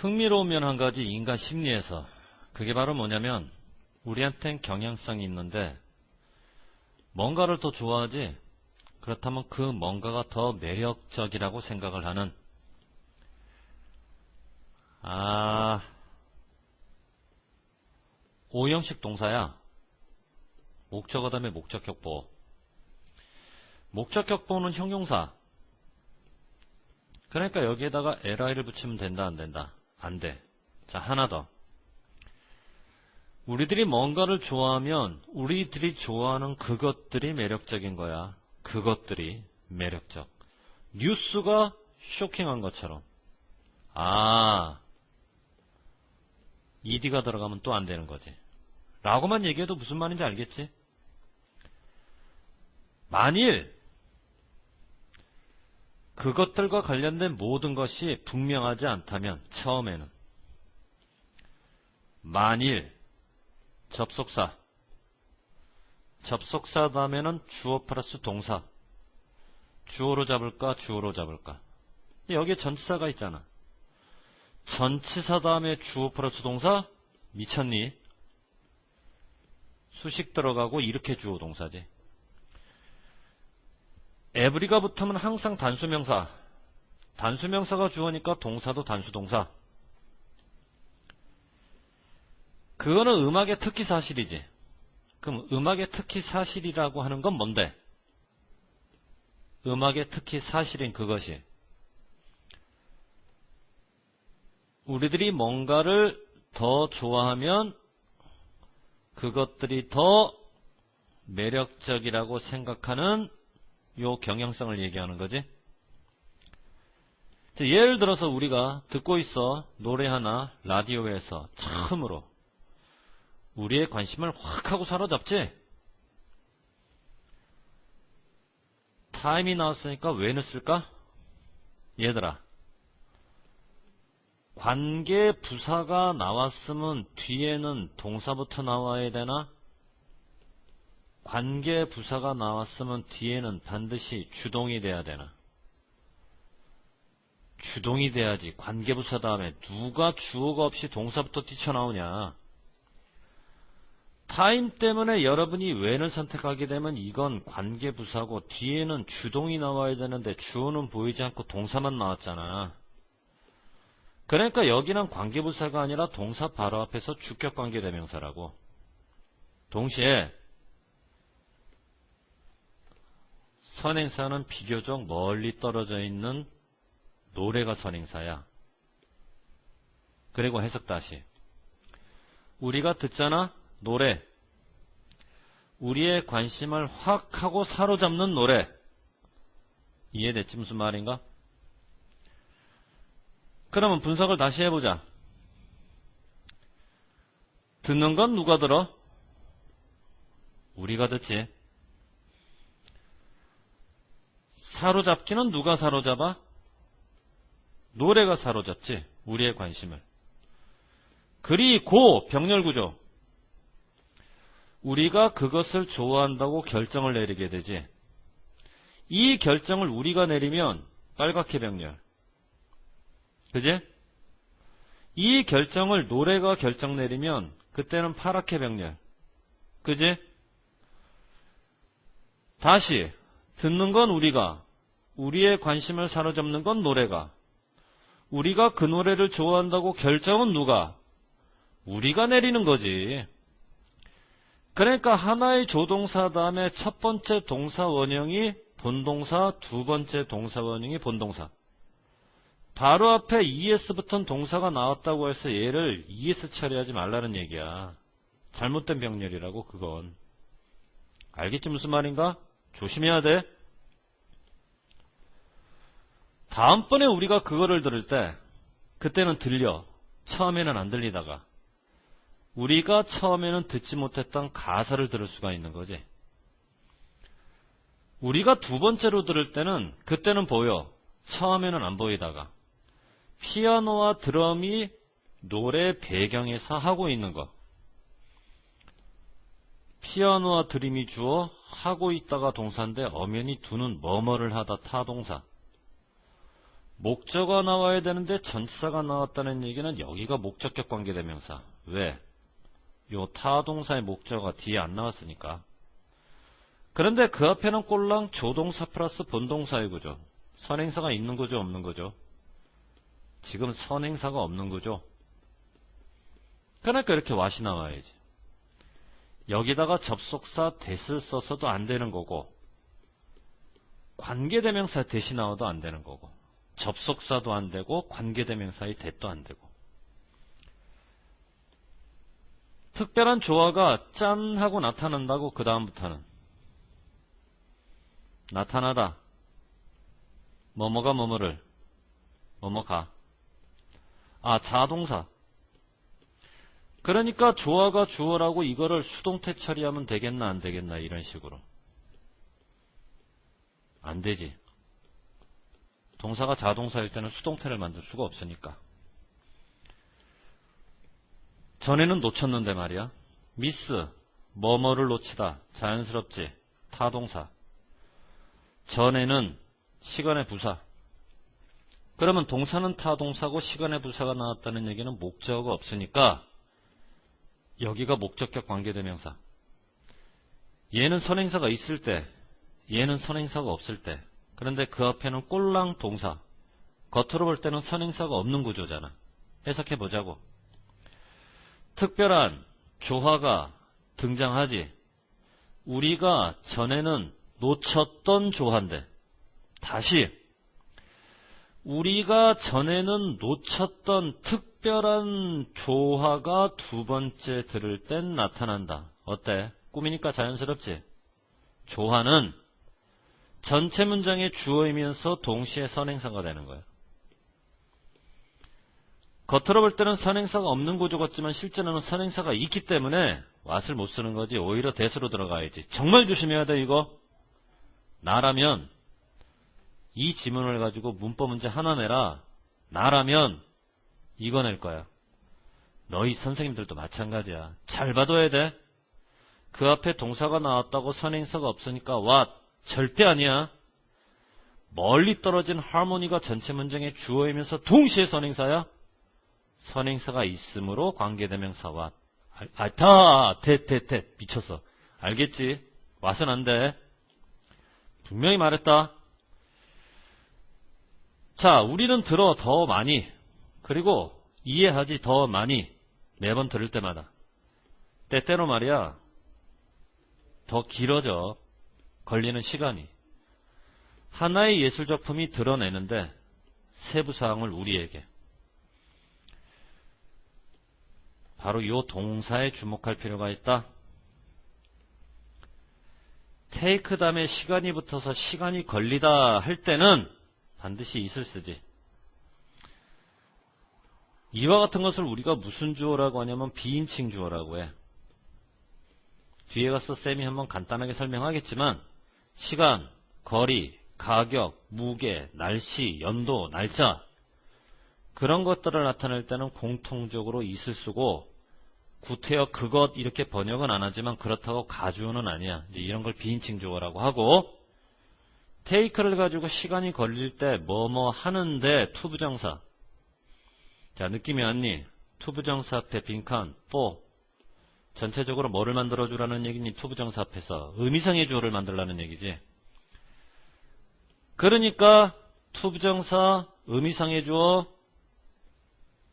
흥미로운 면 한 가지 인간 심리에서 그게 바로 뭐냐면 우리한텐 경향성이 있는데 뭔가를 더 좋아하지 그렇다면 그 뭔가가 더 매력적이라고 생각을 하는 아 오형식 동사야. 목적어 다음에 목적격보. 목적격보는 형용사. 그러니까 여기에다가 li를 붙이면 된다 안 된다 안 돼. 자 하나 더. 우리들이 뭔가를 좋아하면 우리들이 좋아하는 그것들이 매력적인 거야. 그것들이 매력적. 뉴스가 쇼킹한 것처럼. 아 ed가 들어가면 또 안 되는 거지. 라고만 얘기해도 무슨 말인지 알겠지? 만일 그것들과 관련된 모든 것이 분명하지 않다면 처음에는 만일 접속사 접속사 다음에는 주어 플러스 동사 주어로 잡을까 주어로 잡을까. 여기에 전치사가 있잖아. 전치사 다음에 주어 플러스 동사 미쳤니? 수식 들어가고 이렇게 주어 동사지 에브리가 붙으면 항상 단수명사. 단수명사가 주어니까 동사도 단수동사. 그거는 음악의 특기 사실이지. 그럼 음악의 특기 사실이라고 하는 건 뭔데? 음악의 특기 사실인 그것이 우리들이 뭔가를 더 좋아하면 그것들이 더 매력적이라고 생각하는 요 경향성을 얘기하는 거지. 예를 들어서 우리가 듣고 있어 노래 하나 라디오에서 처음으로 우리의 관심을 확 하고 사로잡지. 타임이 나왔으니까 왜 넣었을까? 얘들아 관계 부사가 나왔으면 뒤에는 동사부터 나와야 되나? 관계 부사가 나왔으면 뒤에는 반드시 주동이 돼야 되나? 주동이 돼야지 관계 부사 다음에 누가 주어가 없이 동사부터 뛰쳐나오냐? 타임 때문에 여러분이 왜를 선택하게 되면 이건 관계 부사고 뒤에는 주동이 나와야 되는데 주어는 보이지 않고 동사만 나왔잖아. 그러니까 여기는 관계 부사가 아니라 동사 바로 앞에서 주격 관계 대명사라고. 동시에 선행사는 비교적 멀리 떨어져 있는 노래가 선행사야. 그리고 해석 다시. 우리가 듣잖아? 노래. 우리의 관심을 확 하고 사로잡는 노래. 이해됐지? 무슨 말인가? 그러면 분석을 다시 해보자. 듣는 건 누가 들어? 우리가 듣지. 사로잡기는 누가 사로잡아? 노래가 사로잡지. 우리의 관심을. 그리고 병렬구조. 우리가 그것을 좋아한다고 결정을 내리게 되지. 이 결정을 우리가 내리면 빨갛게 병렬. 그지? 이 결정을 노래가 결정 내리면 그때는 파랗게 병렬. 그지? 다시 듣는 건 우리가 우리의 관심을 사로잡는 건 노래가. 우리가 그 노래를 좋아한다고 결정은 누가? 우리가 내리는 거지. 그러니까 하나의 조동사 다음에 첫 번째 동사 원형이 본동사, 두 번째 동사 원형이 본동사. 바로 앞에 es 붙은 동사가 나왔다고 해서 얘를 es 처리하지 말라는 얘기야. 잘못된 병렬이라고 그건. 알겠지 무슨 말인가? 조심해야 돼. 다음번에 우리가 그거를 들을 때 그때는 들려. 처음에는 안 들리다가 우리가 처음에는 듣지 못했던 가사를 들을 수가 있는 거지. 우리가 두 번째로 들을 때는 그때는 보여. 처음에는 안 보이다가 피아노와 드럼이 노래 배경에서 하고 있는 것. 피아노와 드림이 주어 하고 있다가 동사인데 엄연히 두는 뭐뭐를 하다 타동사. 목적어가 나와야 되는데 전치사가 나왔다는 얘기는 여기가 목적격 관계대명사. 왜? 요 타동사의 목적어가 뒤에 안 나왔으니까. 그런데 그 앞에는 꼴랑 조동사 플러스 본동사의 구조. 선행사가 있는 거죠, 없는 거죠? 지금 선행사가 없는 거죠? 그러니까 이렇게 왓이 나와야지. 여기다가 접속사 대을 써서도 안 되는 거고, 관계대명사 대시 나와도 안 되는 거고, 접속사도 안 되고, 관계대명사의 대도 안 되고. 특별한 조화가 짠 하고 나타난다고 그 다음부터는 나타나다. 뭐뭐가 뭐뭐를 뭐뭐가. 아 자동사. 그러니까 조화가 주어라고 이거를 수동태 처리하면 되겠나 안 되겠나 이런 식으로. 안 되지 동사가 자동사일 때는 수동태를 만들 수가 없으니까 전에는 놓쳤는데 말이야 미스 뭐뭐를 놓치다 자연스럽지 타동사 전에는 시간의 부사 그러면 동사는 타동사고 시간의 부사가 나왔다는 얘기는 목적어가 없으니까 여기가 목적격 관계대명사. 얘는 선행사가 있을 때, 얘는 선행사가 없을 때. 그런데 그 앞에는 꼴랑 동사. 겉으로 볼 때는 선행사가 없는 구조잖아. 해석해 보자고. 특별한 조화가 등장하지. 우리가 전에는 놓쳤던 조화인데 다시 우리가 전에는 놓쳤던 특별한 조화가 두 번째 들을 땐 나타난다. 어때? 꿈이니까 자연스럽지? 조화는 전체 문장의 주어이면서 동시에 선행사가 되는 거야. 겉으로 볼 때는 선행사가 없는 구조 같지만 실제로는 선행사가 있기 때문에 왓을 못 쓰는 거지. 오히려 대수로 들어가야지. 정말 조심해야 돼, 이거. 나라면 이 지문을 가지고 문법 문제 하나 내라. 나라면 이거 낼 거야. 너희 선생님들도 마찬가지야. 잘 봐둬야 돼. 그 앞에 동사가 나왔다고 선행사가 없으니까 what? 절대 아니야. 멀리 떨어진 하모니가 전체 문장의 주어이면서 동시에 선행사야? 선행사가 있으므로 관계대명사 what. 아, 다, 대, 대, 대. 미쳤어. 알겠지? 왓은 안 돼. 분명히 말했다. 자, 우리는 들어 더 많이, 그리고 이해하지 더 많이, 매번 들을 때마다. 때때로 말이야, 더 길어져. 걸리는 시간이. 하나의 예술작품이 드러내는데, 세부사항을 우리에게. 바로 이 동사에 주목할 필요가 있다. 테이크 다음에 시간이 붙어서 시간이 걸리다 할 때는 반드시 있을 쓰지. 이와 같은 것을 우리가 무슨 주어라고 하냐면 비인칭 주어라고 해. 뒤에 가서 쌤이 한번 간단하게 설명하겠지만 시간, 거리, 가격, 무게, 날씨, 연도, 날짜 그런 것들을 나타낼 때는 공통적으로 있을 쓰고 구태여 그것 이렇게 번역은 안 하지만 그렇다고 가주어는 아니야. 이런 걸 비인칭 주어라고 하고 테이크를 가지고 시간이 걸릴 때 뭐뭐 하는데 투부정사 자 느낌이 왔니? 투부정사 앞에 빈칸 또 전체적으로 뭐를 만들어주라는 얘기니 투부정사 앞에서 의미상의 주어를 만들라는 얘기지. 그러니까 투부정사 의미상의 주어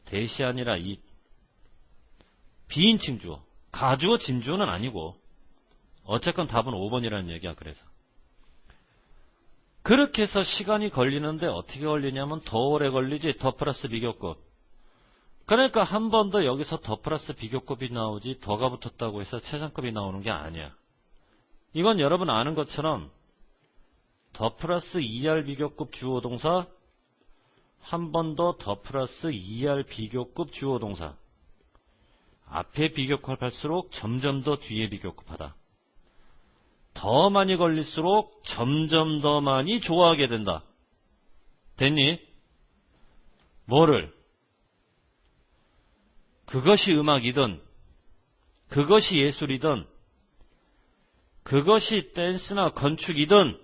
대시 아니라 이 비인칭 주어. 가주어 진주어는 아니고 어쨌건 답은 5번이라는 얘기야 그래서. 그렇게 해서 시간이 걸리는데 어떻게 걸리냐면 더 오래 걸리지. 더 플러스 비교급 그러니까 한 번 더 여기서 더 플러스 비교급이 나오지 더가 붙었다고 해서 최상급이 나오는 게 아니야 이건 여러분 아는 것처럼 더 플러스 2R 비교급 주어 동사 한 번 더 더 플러스 2R 비교급 주어 동사 앞에 비교급할수록 점점 더 뒤에 비교급하다. 더 많이 걸릴수록 점점 더 많이 좋아하게 된다. 됐니? 뭐를? 그것이 음악이든, 그것이 예술이든, 그것이 댄스나 건축이든,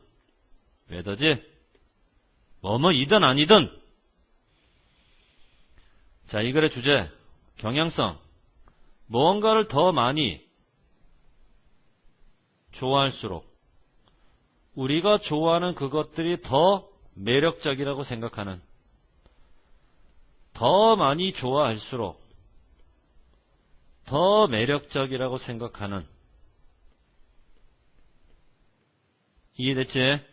왜더지? 뭐뭐이든 아니든, 자, 이 글의 주제, 경향성. 무언가를 더 많이 좋아할수록 우리가 좋아하는 그것들이 더 매력적이라고 생각하는 더 많이 좋아할수록 더 매력적이라고 생각하는 이해됐지?